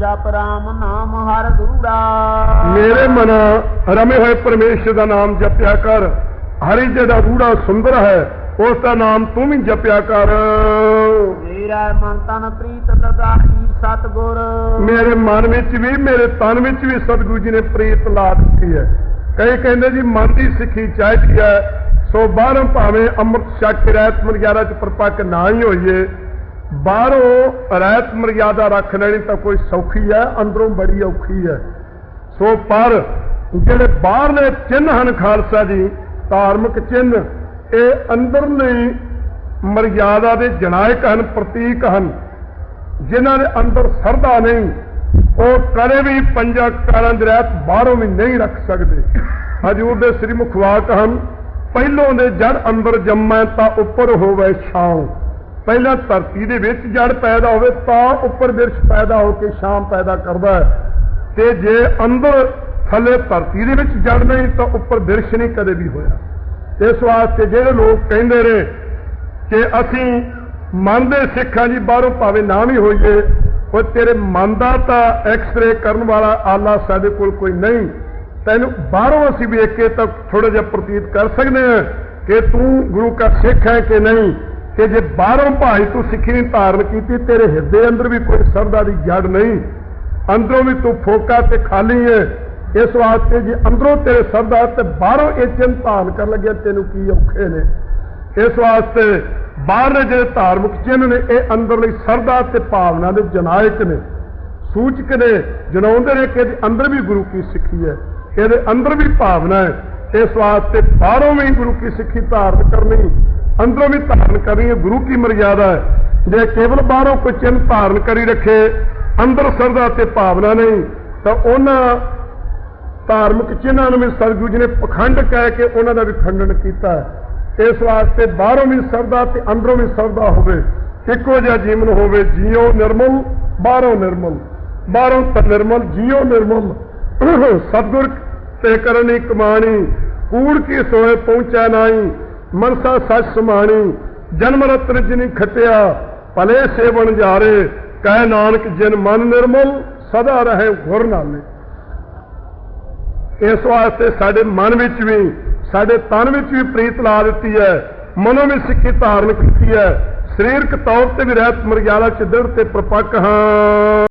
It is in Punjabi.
ਜਪ ਰਾਮ ਨਾਮ ਹਰ ਗੂੜਾ। ਮੇਰੇ ਮਨ ਰਮੇ ਹੋਏ ਪਰਮੇਸ਼ਰ ਦਾ ਨਾਮ ਜਪਿਆ ਕਰ। ਹਰੀ ਜਿਹੜਾ ਰੂੜਾ ਸੁੰਦਰ ਹੈ ਉਸ ਦਾ ਨਾਮ ਤੂੰ ਵੀ ਜਪਿਆ ਕਰ। ਮੇਰਾ ਮਨ ਤਨ ਪ੍ਰੀਤ ਲਗਾਈ ਸਤਗੁਰ। ਮੇਰੇ ਮਨ ਵਿੱਚ ਵੀ ਮੇਰੇ ਤਨ ਵਿੱਚ ਵੀ ਸਤਿਗੁਰੂ ਜੀ ਨੇ ਪ੍ਰੀਤ ਲਾ ਦਿੱਤੀ ਹੈ। ਕਈ ਕਹਿੰਦੇ ਜੀ ਮਨ ਦੀ ਸਿੱਖੀ ਚਾਹੀਦੀ ਹੈ ਸੋ ਬਾਹਰੋਂ ਭਾਵੇਂ ਅੰਮ੍ਰਿਤ ਛਕ ਕੇ ਰਹਿਤ ਮਰਿਆਦਾ ਚ ਪਰਪੱਕ ਨਾ ਹੀ ਹੋਈਏ ਬਾਹਰੋਂ ਰਹਿਤ ਮਰਿਆਦਾ ਰੱਖ ਲੈਣੀ ਤਾਂ ਕੋਈ ਸੌਖੀ ਹੈ, ਅੰਦਰੋਂ ਬੜੀ ਔਖੀ ਹੈ। ਸੋ ਪਰ ਜਿਹੜੇ ਬਾਹਰਲੇ ਚਿੰਨ੍ਹ ਹਨ ਖਾਲਸਾ ਜੀ, ਧਾਰਮਿਕ ਚਿੰਨ੍ਹ, ਇਹ ਅੰਦਰਲੀ ਮਰਿਆਦਾ ਦੇ ਜਨਾਇਕ ਹਨ, ਪ੍ਰਤੀਕ ਹਨ। ਜਿਨ੍ਹਾਂ ਦੇ ਅੰਦਰ ਸਰਦਾ ਨਹੀਂ, ਉਹ ਕਦੇ ਵੀ ਪੰਜਾ ਕਾਰਾਂ ਦੀ ਰਹਿਤ ਬਾਹਰੋਂ ਵੀ ਨਹੀਂ ਰੱਖ ਸਕਦੇ। ਹਜੂਰ ਦੇ ਸ੍ਰੀ ਮੁਖਵਾਕ ਹਨ, ਪਹਿਲੋਂ ਦੇ ਜੜ ਅੰਦਰ ਜੰਮੈ ਤਾਂ ਉੱਪਰ ਹੋਵੇ ਛਾਂ ਪਹਿਲਾਂ ਧਰਤੀ ਦੇ ਵਿੱਚ ਜੜ ਪੈਦਾ ਹੋਵੇ, ਤਾਂ ਉੱਪਰ ਬਿਰਛ ਪੈਦਾ ਹੋ ਕੇ ਸ਼ਾਮ ਪੈਦਾ ਕਰਦਾ ਹੈ। ਤੇ ਜੇ ਅੰਦਰ ਥੱਲੇ ਧਰਤੀ ਦੇ ਵਿੱਚ ਜੜ ਨਹੀਂ, ਤਾਂ ਉੱਪਰ ਬਿਰਛ ਨਹੀਂ ਕਦੇ ਵੀ ਹੋਇਆ। ਇਸ ਵਾਸਤੇ ਜਿਹੜੇ ਲੋਕ ਕਹਿੰਦੇ ਨੇ ਕਿ ਅਸੀਂ ਮੰਨਦੇ ਦੇ ਸਿੱਖਾਂ ਜੀ, ਬਾਹਰੋਂ ਭਾਵੇਂ ਨਾ ਵੀ ਹੋਈਏ ਉਹ ਤੇਰੇ ਮਨ ਦਾ ਤਾਂ ਐਕਸ-ਰੇ ਕਰਨ ਵਾਲਾ ਆਲਾ ਸਾਡੇ ਕੋਲ ਕੋਈ ਨਹੀਂ। ਤੈਨੂੰ ਬਾਹਰੋਂ ਅਸੀਂ ਵੇਖ ਕੇ ਤਾਂ ਥੋੜਾ ਜਿਹਾ ਪ੍ਰਤੀਤ ਕਰ ਸਕਦੇ ਹਾਂ ਕਿ ਤੂੰ ਗੁਰੂ ਦਾ ਸਿੱਖ ਹੈ ਕਿ ਨਹੀਂ। ਕਿ ਜੇ ਬਾਹਰੋਂ ਭਾਈ ਤੂੰ ਸਿੱਖੀ ਨਹੀਂ ਧਾਰਨ ਕੀਤੀ, ਤੇਰੇ ਹਿਰਦੇ ਅੰਦਰ ਵੀ ਕੋਈ ਸਰਦਾ ਦੀ ਜੜ ਨਹੀਂ। ਅੰਦਰੋਂ ਵੀ ਤੂੰ ਫੋਕਾ ਤੇ ਖਾਲੀ ਹੈ ਇਸ ਵਾਸਤੇ ਜੇ ਅੰਦਰੋਂ ਤੇਰੇ ਸਰਦਾ ਤੇ ਬਾਹਰੋਂ ਇਹ ਚਿੰਤ ਧਾਰਨ ਕਰਨ ਲੱਗਿਆ, ਤੈਨੂੰ ਕੀ ਔਖੇ ਨੇ? ਇਸ ਵਾਸਤੇ ਬਾਹਰਲੇ ਜਿਹੜੇ ਧਾਰਮਿਕ ਚਿੰਨ੍ਹ ਨੇ, ਇਹ ਅੰਦਰਲੀ ਸਰਦਾ ਤੇ ਭਾਵਨਾ ਦੇ ਜਨਾਇਕ ਨੇ। ਸੂਚਕ ਨੇ, ਜਨਾਉਂਦੇ ਨੇ ਕਿ ਇਹਦੇ ਅੰਦਰ ਵੀ ਗੁਰੂ ਕੀ ਸਿੱਖੀ ਹੈ। ਇਹਦੇ ਅੰਦਰ ਵੀ ਭਾਵਨਾ ਹੈ। ਇਸ ਵਾਸਤੇ ਬਾਹਰੋਂ ਵੀ ਗੁਰੂ ਕੀ ਸਿੱਖੀ ਧਾਰਨ ਕਰਨੀ ਅੰਦਰੋਂ ਵੀ ਧਾਰਨ ਕਰਨੀ ਹੈ ਗੁਰੂ ਕੀ ਮਰਜ਼ਾਦਾ ਹੈ? ਜੇ ਕੇਵਲ ਬਾਹਰੋਂ ਕੋਈ ਚਿੰਨ੍ਹ ਧਾਰਨ ਕਰੀ ਰੱਖੇ, ਅੰਦਰ ਸਰਦਾ ਤੇ ਭਾਵਨਾ ਨਹੀਂ, ਤਾਂ ਉਹਨਾਂ ਧਾਰਮਿਕ ਚਿੰਨ੍ਹਾਂ ਨੂੰ ਵੀ ਸਤਿਗੁਰੂ ਜੀ ਨੇ ਪਖੰਡ ਕਹਿ ਕੇ ਉਹਨਾਂ ਦਾ ਵੀ ਖੰਡਨ ਕੀਤਾ ਇਸ ਵਾਸਤੇ ਬਾਹਰੋਂ ਵੀ ਸਰਦਾ ਤੇ ਅੰਦਰੋਂ ਵੀ ਸਰਦਾ ਹੋਵੇ, ਇੱਕੋ ਜਿਹਾ ਜੀਵਨ ਹੋਵੇ, ਜੀਓ ਨਿਰਮਲ, ਬਾਹਰੋਂ ਨਿਰਮਲ। ਬਾਹਰੋਂ ਤਾਂ ਨਿਰਮਲ, ਜੀਓ ਨਿਰਮਲ। ਸਤਿਗੁਰ ਤੇ ਕਰਨੀ ਕਮਾਣੀ, ਕੂੜ ਕੀ ਸੋਏ ਪਹੁੰਚਾ ਨਾਹੀ ਮਨਸਾ ਸੱਚ ਸਮਾਣੀ, ਜਨਮ ਰਤਨ ਜਿਨੀ ਖਟਿਆ, ਭਲੇ ਸੇਵਨ ਜਾਰੇ, ਕਹਿ ਨਾਨਕ ਜਿਨ ਮਨ ਨਿਰਮਲ, ਸਦਾ ਰਹੇ ਗੁਰ ਨਾਲੇ ਇਸ ਵਾਸਤੇ ਸਾਡੇ ਮਨ ਵਿੱਚ ਵੀ, ਸਾਡੇ ਤਨ ਵਿੱਚ ਵੀ ਪ੍ਰੀਤ ਲਾ ਦਿੱਤੀ ਹੈ, ਮਨੋਂ ਵੀ ਸਿੱਖੀ ਧਾਰਨ ਕੀਤੀ ਹੈ। ਸਰੀਰਕ ਤੌਰ ਤੇ ਵੀ ਰਹਿਤ ਮਰਗਿਆਲਾ ਚ ਤੇ ਪ੍ਰਪੱਕ ਹਾਂ।